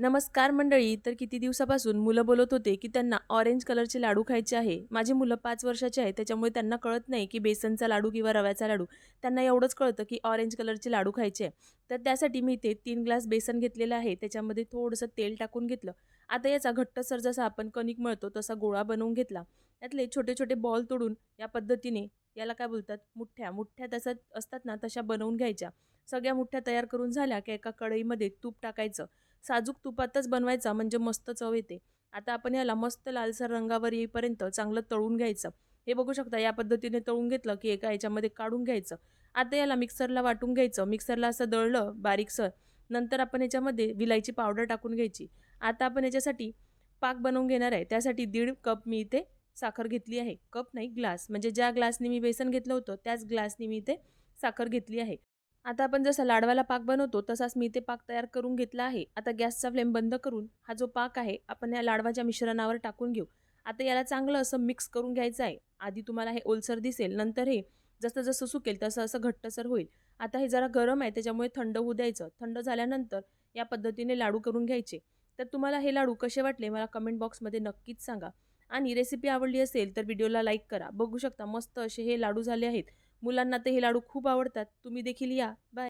नमस्कार मंडळी तर किती दिवसापासून मुलं बोलत होते की त्यांना ऑरेंज कलरचे लाडू खायचे आहे. माझी मुलं पाच वर्षाचे आहे त्याच्यामुळे त्यांना कळत नाही की बेसनचा लाडू किंवा रव्याचा लाडू. त्यांना एवढंच कळतं की ऑरेंज कलरचे लाडू खायचे आहे. तर त्यासाठी मी इथे तीन ग्लास बेसन घेतलेलं आहे त्याच्यामध्ये थोडंसं तेल टाकून घेतलं. आता याचा घट्टसर जसा आपण कणिक मळतो तसा गोळा बनवून घेतला. त्यातले छोटे छोटे बॉल तोडून या पद्धतीने याला काय बोलतात मुठ्ठ्या. मुठ्ठ्या तसं असतात ना तशा बनवून घ्यायच्या. सगळ्या मुठ्ठ्या तयार करून झाल्या की एका कढईमध्ये तूप टाकायचं. साजूक तुपातच बनवायचा म्हणजे मस्त चव येते. आता आपण याला मस्त लालसर रंगावर येईपर्यंत चांगलं तळून घ्यायचं. हे बघू शकता या पद्धतीने तळून घेतलं की एका याच्यामध्ये काढून घ्यायचं. आता याला मिक्सरला वाटून घ्यायचं. मिक्सरला असं दळलं बारीकसर नंतर आपण याच्यामध्ये विलायची पावडर टाकून घ्यायची. आता आपण याच्यासाठी पाक बनवून घेणार आहे. त्यासाठी दीड कप मी इथे साखर घेतली आहे. कप नाही ग्लास. म्हणजे ज्या ग्लासने मी बेसन घेतलं होतं त्याच ग्लासने मी इथे साखर घेतली आहे. आता आपण जसा लाडवाला पाक बनवतो तसाच मी ते पाक तयार करून घेतला आहे. आता गॅसचा फ्लेम बंद करून हा जो पाक आहे आपण या लाडवाच्या मिश्रणावर टाकून घेऊ. आता याला चांगलं असं मिक्स करून घ्यायचं आहे. आधी तुम्हाला हे ओलसर दिसेल नंतर हे जसं जसं सुकेल तसं असं घट्टसर होईल. आता हे जरा गरम आहे त्याच्यामुळे थंड होऊ द्यायचं. थंड झाल्यानंतर या पद्धतीने लाडू करून घ्यायचे. तर तुम्हाला हे लाडू कसे वाटले मला कमेंट बॉक्समध्ये नक्कीच सांगा. आणि रेसिपी आवडली असेल तर व्हिडिओला लाईक करा. बघू शकता मस्त असे हे लाडू झाले आहेत. मुलांना ते हे लाडू खूप आवडतात. तुम्ही देखील या. बाय